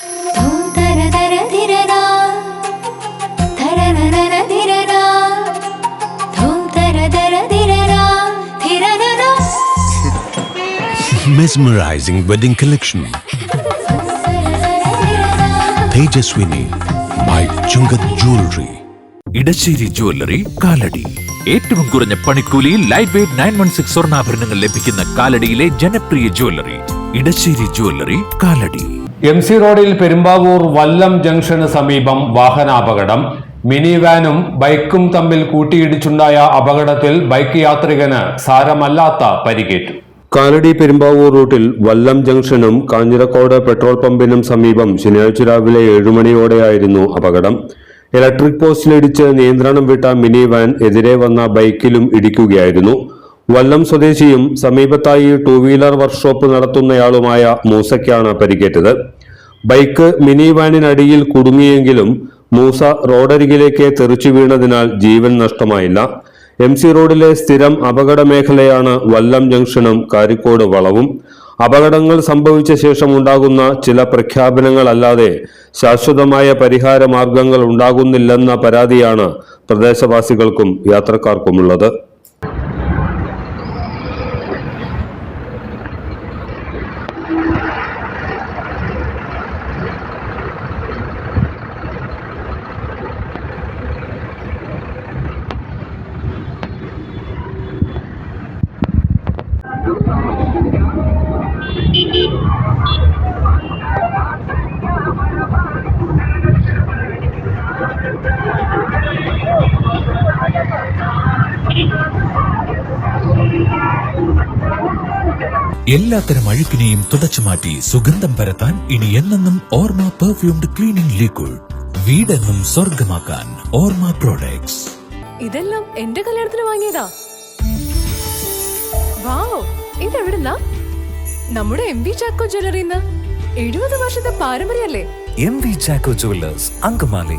Mesmerizing wedding collection. Tejaswini by Chungat Jewelry. Edasseri jewellery Kalady ഏറ്റവും കുറഞ്ഞ പണിക്കൂലിയിൽ light weight nine one six സ്വർണാഭരണങ്ങൾ ലഭിക്കുന്ന കാലടിയിലെ ജനപ്രിയ jewellery Edasseri jewellery Kalady M C റോഡിൽ പെരുമ്പാവൂർ വല്ലം ജംഗ്ഷന് സമീപം വാഹനാപകടം. മിനി വാനും ബൈക്കും തമ്മിൽ കൂട്ടിയിടിച്ചുണ്ടായ അപകടത്തിൽ ബൈക്ക് യാത്രികന് സാരമല്ലാത്ത പരിക്കേറ്റു. കാലടി പെരുമ്പാവൂർ റൂട്ടിൽ വല്ലം ജംഗ്ഷനും കാഞ്ഞിരക്കോട് പെട്രോൾ പമ്പിനും സമീപം ശനിയാഴ്ച രാവിലെ ഏഴുമണിയോടെയായിരുന്നു അപകടം. ഇലക്ട്രിക് പോസ്റ്റിലിടിച്ച് നിയന്ത്രണം വിട്ട മിനി വാൻ എതിരെ വന്ന ബൈക്കിലും ഇടിക്കുകയായിരുന്നു. വല്ലം സ്വദേശിയും സമീപത്തായി ടൂ വീലർ വർക്ക്ഷോപ്പ് നടത്തുന്നയാളുമായ മൂസയ്ക്കാണ് പരിക്കേറ്റത്. ബൈക്ക് മിനി വാനിനടിയിൽ കുടുങ്ങിയെങ്കിലും മൂസ റോഡരികിലേക്ക് തെറിച്ചു വീണതിനാൽ ജീവൻ നഷ്ടമായില്ല. എം സി റോഡിലെ സ്ഥിരം അപകട മേഖലയാണ് വല്ലം ജംഗ്ഷനും കാരിക്കോട് വളവും. അപകടങ്ങൾ സംഭവിച്ച ശേഷം ഉണ്ടാകുന്ന ചില പ്രഖ്യാപനങ്ങളല്ലാതെ ശാശ്വതമായ പരിഹാര മാർഗങ്ങൾ ഉണ്ടാകുന്നില്ലെന്ന പരാതിയാണ് പ്രദേശവാസികൾക്കും യാത്രക്കാർക്കുമുള്ളത്. എല്ലാത്തരം അഴുക്കിനെയും തുടച്ചു മാറ്റി സുഗന്ധം പരത്താൻ ഇനി എന്നെന്നും ഓർമ പെർഫ്യൂംഡ് ക്ലീനിംഗ് ലിക്വിഡ് വീടെന്നും സ്വർഗമാക്കാൻ ഓർമ പ്രോഡക്ട്സ് ഇതെല്ലാം എന്റെ കല്യാണത്തിന് വാങ്ങിയതാ. വാവ് നമ്മുടെ ചാക്കോ ജ്വല്ലറിന്ന് എഴുപത് വർഷത്തെ പാരമ്പര്യല്ലേ M V Chacko jewellers Angamaly.